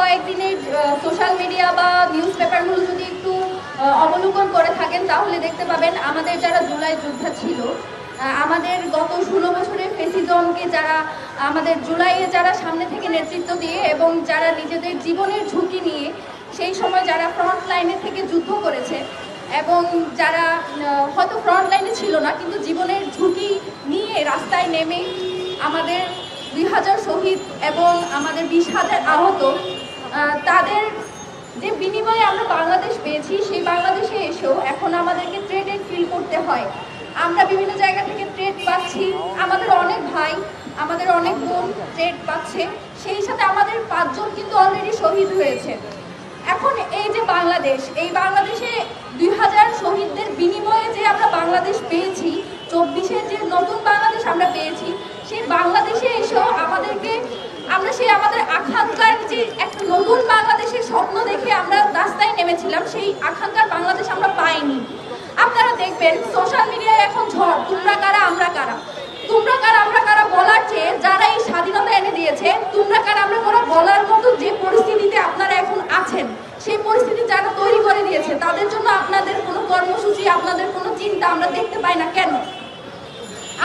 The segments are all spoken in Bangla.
কয়েকদিনের সোশ্যাল মিডিয়া বা নিউজ পেপারগুলো যদি একটু অবলোকন করে থাকেন, তাহলে দেখতে পাবেন আমাদের যারা জুলাই যোদ্ধা ছিল আমাদের গত ষোলো বছরের ফেসিজমকে যারা, আমাদের জুলাইয়ে যারা সামনে থেকে নেতৃত্ব দিয়ে এবং যারা নিজেদের জীবনের ঝুঁকি নিয়ে সেই সময় যারা ফ্রন্ট লাইনে থেকে যুদ্ধ করেছে এবং যারা হয়তো ফ্রন্ট লাইনে ছিল না, কিন্তু জীবনের ঝুঁকি নিয়ে রাস্তায় নেমে আমাদের দুই হাজার শহীদ এবং আমাদের বিশ হাজার আহত যে বিনিময়ে আমরা বাংলাদেশ পেয়েছি, সেই বাংলাদেশে এসেও এখন আমাদেরকে ট্রেডেড ফিল করতে হয়। আমরা বিভিন্ন জায়গা থেকে ট্রেড পাচ্ছি। আমাদের অনেক ভাই, আমাদের অনেক বোন ট্রেড পাচ্ছে। সেই সাথে আমাদের পাঁচজন কিন্তু অলরেডি শহীদ হয়েছে। এখন এই যে বাংলাদেশ, এই বাংলাদেশে দুই হাজার শহীদদের বিনিময়ে যে আমরা বাংলাদেশ পেয়েছি চব্বিশের যে নতুন বাংলাদেশ আমরা পেয়েছি, সেই বাংলাদেশে এসেও আমাদেরকে, আমরা সেই আমাদের আকাঙ্ক্ষার যে একটা নতুন বাংলাদেশের স্বপ্ন দেখে আমরা রাস্তায় নেমেছিলাম সেই আকাঙ্ক্ষার বাংলাদেশ আমরা পাইনি। আপনারা দেখবেন সোশ্যাল মিডিয়ায় এখন ঝড়, তোমরা কারা, আমরা কারা? তোমরা কারা, আমরা কারা? বলার চেয়ে যারা এই স্বাধীনতা এনে দিয়েছে, তোমরা কারা, আমরা কারা? বলার মতো যে পরিস্থিতিতে আপনারা এখন আছেন, সেই পরিস্থিতি যারা তৈরি করে দিয়েছে, তাদের জন্য আপনাদের কোনো কর্মসূচি, আপনাদের কোনো চিন্তা আমরা দেখতে পাই না কেন?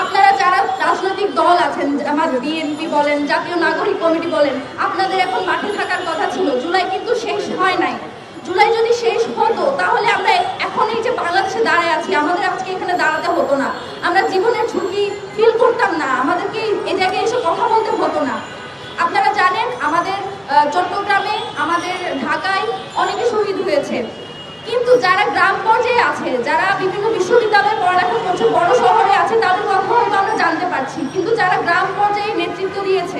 আপনারা যারা রাজনৈতিক দল আছেন আমার বিএনপি বলেন, জাতীয় নাগরিক কমিটি বলেন, আপনাদের এখন মাঠে থাকার কথা ছিল জুলাই কিন্তু শেষ হয় নাই জুলাই যদি শেষ হতো তাহলে আমরা এখন এই যে বাংলাদেশে দাঁড়ায় আছি আমাদের আজকে এখানে দাঁড়াতে হতো না আমরা জীবনের ঝুঁকি ফিল করতাম না। আমাদেরকে এই জায়গায় এসে কথা বলতে হতো না। আপনারা জানেন, আমাদের চট্টগ্রামে, আমাদের ঢাকায় অনেকে শহীদ হয়েছে। কিন্তু যারা গ্রাম পর্যায়ে আছে, যারা বিভিন্ন বিশ্ববিদ্যালয়ে পড়ালেখা করছে, বড় শহরে আছে, তাদের কথা হয়তো আমরা জানতে পারছি। কিন্তু যারা গ্রাম পর্যায়ে নেতৃত্ব দিয়েছে,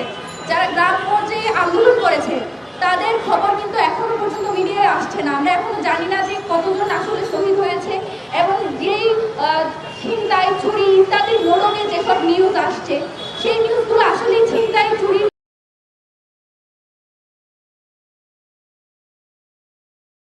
যারা গ্রাম পর্যায়ে আন্দোলন করেছে, তাদের খবর কিন্তু এখনও পর্যন্ত মিডিয়ায় আসছে না আমরা এখনও জানি না যে কতজন আসলে শহীদ হয়েছে চুরি ইত্যাদি আসছে